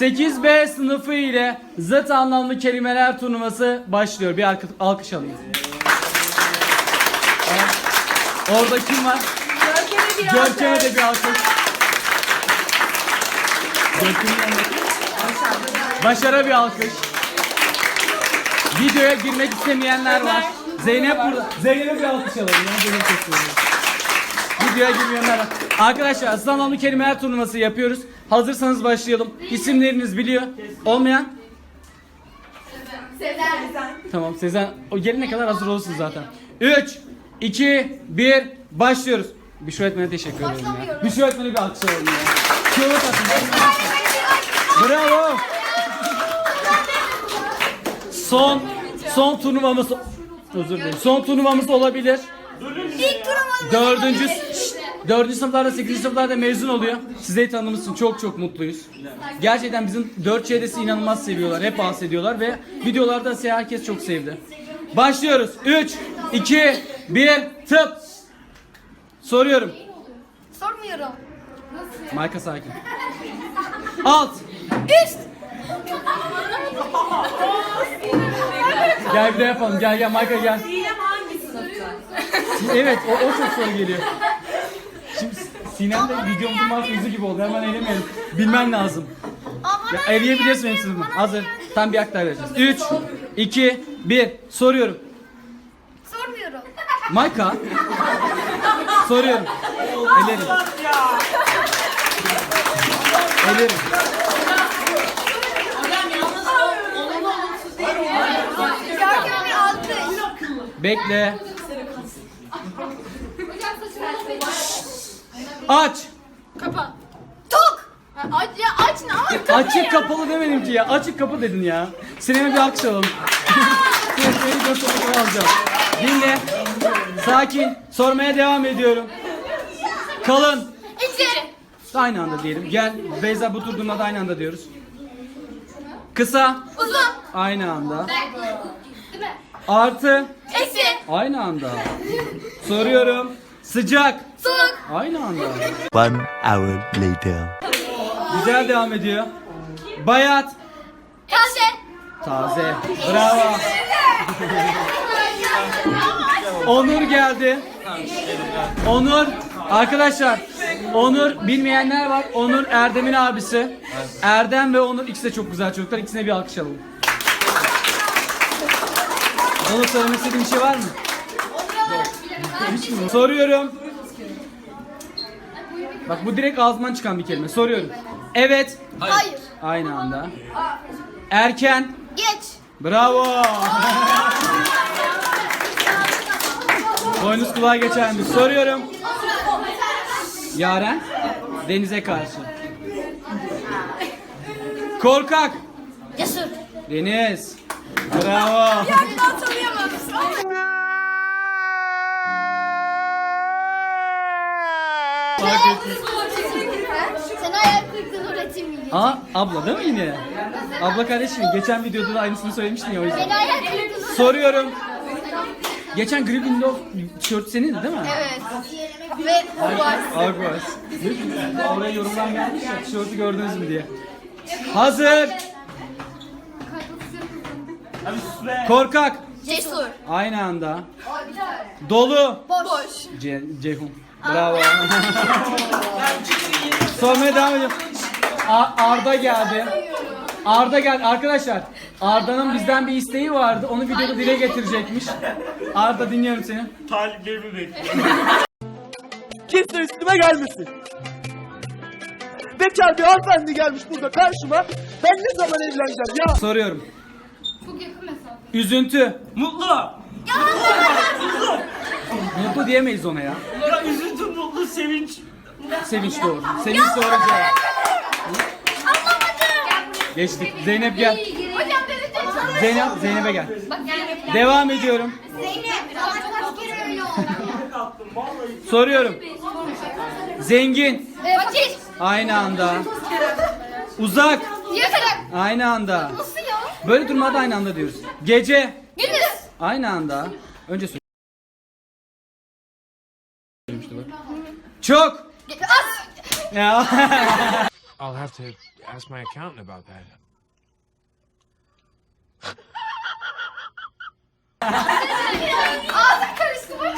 8B sınıfı ile zıt anlamlı kelimeler turnuvası başlıyor. Bir alkış, alayım. Orada kim var? Görkem'e de bir alkış. Görkem'in. Başar'a bir alkış. Videoya girmek istemeyenler var. Zeynep burada. Zeynep'e bir alkış alalım. Videoya girmeyenler var. Arkadaşlar asıl anlamlı kelimeler turnuvası yapıyoruz. Hazırsanız başlayalım. İsimleriniz biliyor. Olmayan? Tamam Sezen o gelene kadar hazır olsun zaten. 3, 2, 1 başlıyoruz. Büşra öğretmene teşekkür ederim ya. Başlamıyorum. Büşra öğretmene bir alkış alalım ya. Şöyle atın. Bravo. Son son turnuvamız özür dilerim. Son turnuvamız olabilir. İlk turumuz Dördüncü Şşt! Dördüncü sınıflarda, sekizinci sınıflarda mezun oluyor. Size tanıdığımız için çok çok mutluyuz. Gerçekten bizim 4 çeyresi inanılmaz seviyorlar. Hep bahsediyorlar ve videolarda ise herkes çok sevdi. Başlıyoruz. 3, 2, 1, tıp. Soruyorum. Sormuyorum. Marka sakin. Alt. Üst. Gel bir de yapalım. Gel gel Marka gel. Sinem hangi sınıfta? Evet o, o çok soru geliyor. Şimdi Sinem de videomuzun yüzü gibi oldu. Hemen elemeyelim. Bilmen lazım. Ya eleyebilirsin benim sınıfımı. Hazır. Tam bir hak daha vereceğiz. 3, 2, 1. Soruyorum. Sormuyorum. Mayka. Soruyorum. Elerim. Elerim. Bekle. Aç. Kapa. Tok. Aç ya aç ne aç? Açık kapalı demedim ki ya. Açık kapı dedin ya. Sineme bir alkış alalım. Seni göstermek alacağım. Dinle. Sakin. Sormaya devam ediyorum. Kalın. İki. Aynı anda diyelim. Gel. Beyza bu tur durmadan aynı anda diyoruz. Kısa. Uzun. Aynı anda. Değil mi? Artı. Eksi. Aynı anda. Soruyorum. Sıcak. Soğuk. Aynı anda. One hour later. Güzel devam ediyor. Bayat. Taze. Taze. Bravo. Onur geldi. Onur. Arkadaşlar. Onur bilmeyenler var. Onur Erdem'in abisi. Erdem ve Onur ikisi de çok güzel çocuklar. İkisine bir alkış alalım. Onur söylemek istediğin bir şey var mı? Soruyorum. Bak bu direkt ağzımdan çıkan bir kelime. Soruyorum. Evet. Hayır. Aynı anda. Erken. Geç. Bravo. Boynuz kulağa geçen bir soruyorum. Yaren denize karşı. Korkak. Cesur. Deniz. Bravo. Ben hatırlayamadım. Sana hayal kırıklığını öğreteyim mi? Aa abla değil mi yine? Abla kardeşim geçen videoda da aynısını söylemiştin ya o yüzden. Beni hayal kırıklığını Soruyorum. Geçen Gryffindor tişört senin değil mi? Evet. Ve var. Agos. Oraya yorumlar gelmiş ya tişörtü gördünüz mü diye. Hazır. Korkak. Cesur. Aynı anda. Dolu. Boş. Ce Ceyhun. Bravo. Sormaya devam ediyorum. Arda geldi. Arda geldi. Arkadaşlar Arda'nın bizden bir isteği vardı. Onu videoda dile getirecekmiş. Arda dinliyorum seni. Taliplerimi bekliyorum. Kimse üstüme gelmesin. Bekar bir hanımefendi gelmiş burada karşıma. Ben ne zaman evleneceğim ya? Soruyorum. Çok yakın mesafe. Üzüntü. Mutlu. Mutlu diyemeyiz ona ya. Sevinç. Sevinç doğru. Sevinç doğru cevap. Geçtik. Zeynep gel. Hocam bebek de çalıyor. Zeynep, Zeynep'e gel. Bak Zeynep. Devam ediyorum. Zeynep. Kaç kaç kere öyle oldu. Soruyorum. Zengin. Fakir. Aynı anda. Uzak. Aynı anda. Nasıl ya? Böyle durumlarda aynı anda diyoruz. Gece. Gündüz. Aynı anda. Önce söyle. Çok. Az. Ya. I'll have to ask my accountant about that. Ağzım karıştı bak.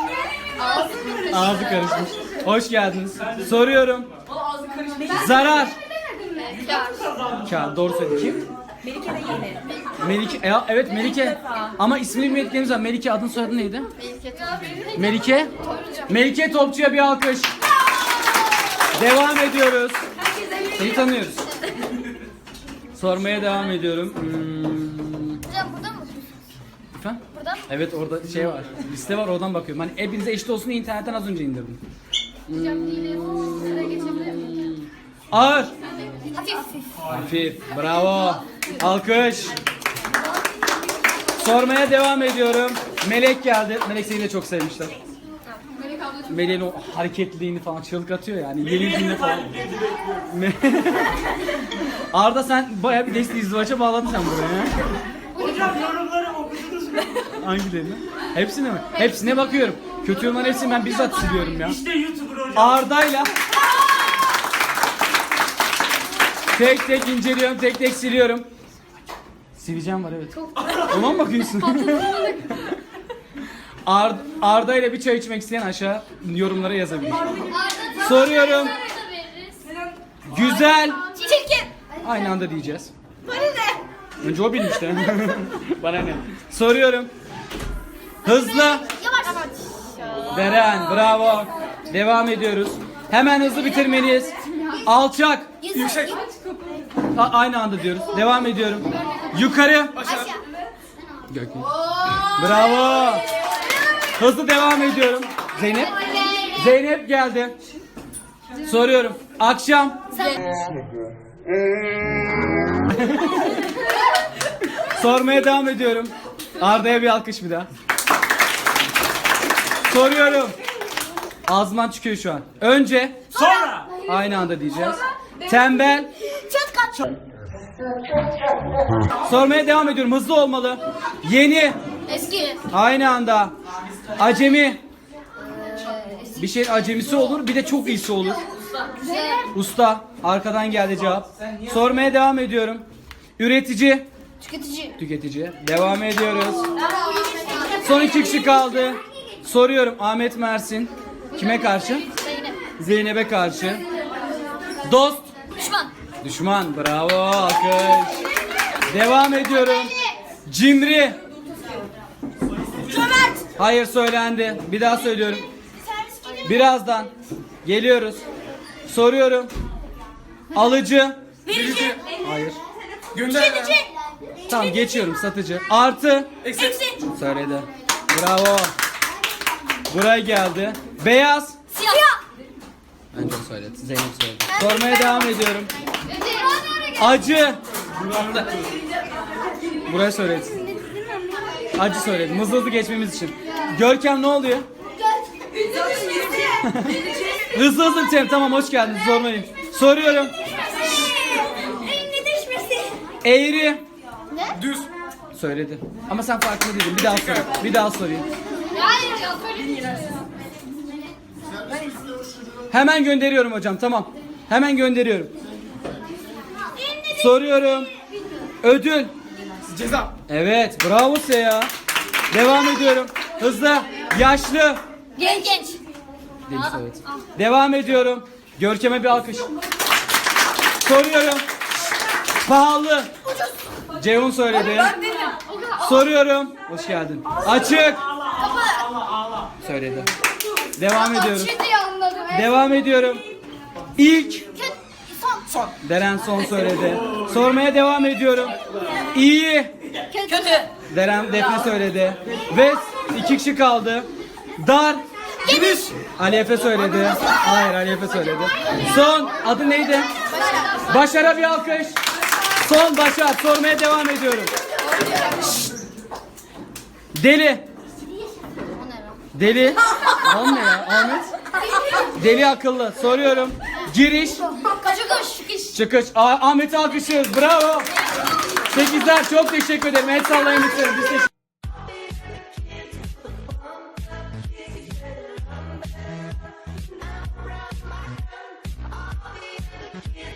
Ağzım karıştı. Ağzı karışmış. Hoş geldiniz. Soruyorum. Zarar. Kağıt doğru söyledi. Kim? Melike de yeni. Melike. E, evet Melike. Ama ismini bilmediklerimiz var. Melike adın soyadı neydi? Melike. Melike Topçu'ya bir alkış. Devam ediyoruz. Seni tanıyoruz. Sormaya devam ediyorum. Hmm, Hocam burada mı? efendim? Burada mı? Evet orada şey var. Liste var oradan bakıyorum. Hani hepinize eşit olsun diye internetten az önce indirdim. Hocam hile sıraya geçebilir miyim? Ağır. Hafif. Hafif. Bravo. Alkış. Sormaya devam ediyorum. Melek geldi. Melek seni de çok sevmişler. Melek'in o hareketliliğini falan çığlık atıyor yani. Yenildiğinde falan. Me- Arda sen bayağı bir desti izdivaça bağladın sen buraya. Hocam yorumları okudunuz mu? Hangilerini? Hepsine mi? Hepsine bakıyorum. Kötü yorumların hepsini ben bizzat siliyorum ya. İşte YouTuber hocam. Arda'yla tek tek inceliyorum, tek tek siliyorum. Sileceğim var evet. Ona mı bakıyorsun? Ar Arda ile bir çay içmek isteyen aşağı yorumlara yazabilir. Soruyorum. Güzel. Çirkin. Aynı anda diyeceğiz. Bana ne? Önce o bilmişti. Bana ne? Soruyorum. Hızlı. Yavaş. Beren bravo. Devam ediyoruz. Hemen hızlı bitirmeliyiz. Alçak. Yüksek. A- aynı anda diyoruz. Devam ediyorum. Yukarı. Aşağı. Bravo. Hızlı devam ediyorum. Zeynep. Zeynep geldi. Soruyorum. Akşam. Sormaya devam ediyorum. Arda'ya bir alkış bir daha. Soruyorum. Ağzımdan çıkıyor şu an. Önce Sonra. aynı anda diyeceğiz. Tembel. Sormaya devam ediyorum. Hızlı olmalı. Yeni. Eski. Aynı anda. Acemi. Bir şeyin acemisi olur, bir de çok iyisi olur. Güzel. Usta, arkadan geldi cevap. Sormaya devam ediyorum. Üretici, Tüketici. tüketici. Devam ediyoruz. Son iki kişi kaldı. Soruyorum Ahmet Mersin. Kime karşı? Zeynep. Zeynep'e karşı. Dost, Düşman. düşman. Bravo, alkış. Devam ediyorum. Cimri. Hayır söylendi. Bir daha söylüyorum. Birazdan geliyoruz. Soruyorum. Alıcı. Verici. Hayır. Tüketici. Tamam geçiyorum satıcı. Artı. Eksi. Söyledi. Bravo. Buraya geldi. Beyaz. Siyah. Önce o söyledi. Zeynep söyledi. Sormaya devam ediyorum. Acı. Buraya söyledi. Acı söyledim. Hızlı hızlı geçmemiz için. Görkem ne oluyor? Hızlı hızlı bitirelim. Tamam hoş geldiniz. Sormayın. Soruyorum. Eğri. Ne? Düz. Söyledi. Ama sen farkında değildin. Bir daha sorayım. Bir daha sorayım. Hayır ya söyle. Hemen gönderiyorum hocam. Tamam. Hemen gönderiyorum. Soruyorum. Ödül. Ceza. Evet. Bravo size ya. Devam ediyorum. Hızlı. Yaşlı. Genç. Genç. Deli söyledi. Devam ediyorum. Görkem'e bir alkış. Soruyorum. Pahalı. Ceyhun söyledi. Soruyorum. Hoş geldin. Açık. Söyledi. Devam ediyorum. Şimdi anladım. Evet. Devam ediyorum. İlk. Son. Deren son söyledi. Sormaya devam ediyorum. İyi. Kötü. Deren Defne söyledi. Ve iki kişi kaldı. Dar. Giriş. Ali Efe söyledi. Hayır Ali Efe söyledi. Son. Adı neydi? Başar'a bir alkış. Son Başar. Sormaya devam ediyorum. Deli. Deli. O ne ya Ahmet? Deli akıllı. Soruyorum. Giriş. Çıkış. Çıkış. Ah- Ahmet'i alkışlıyoruz. Bravo. Sekizler çok teşekkür ederim. El sallayın lütfen. Biz teşekkür Yeah.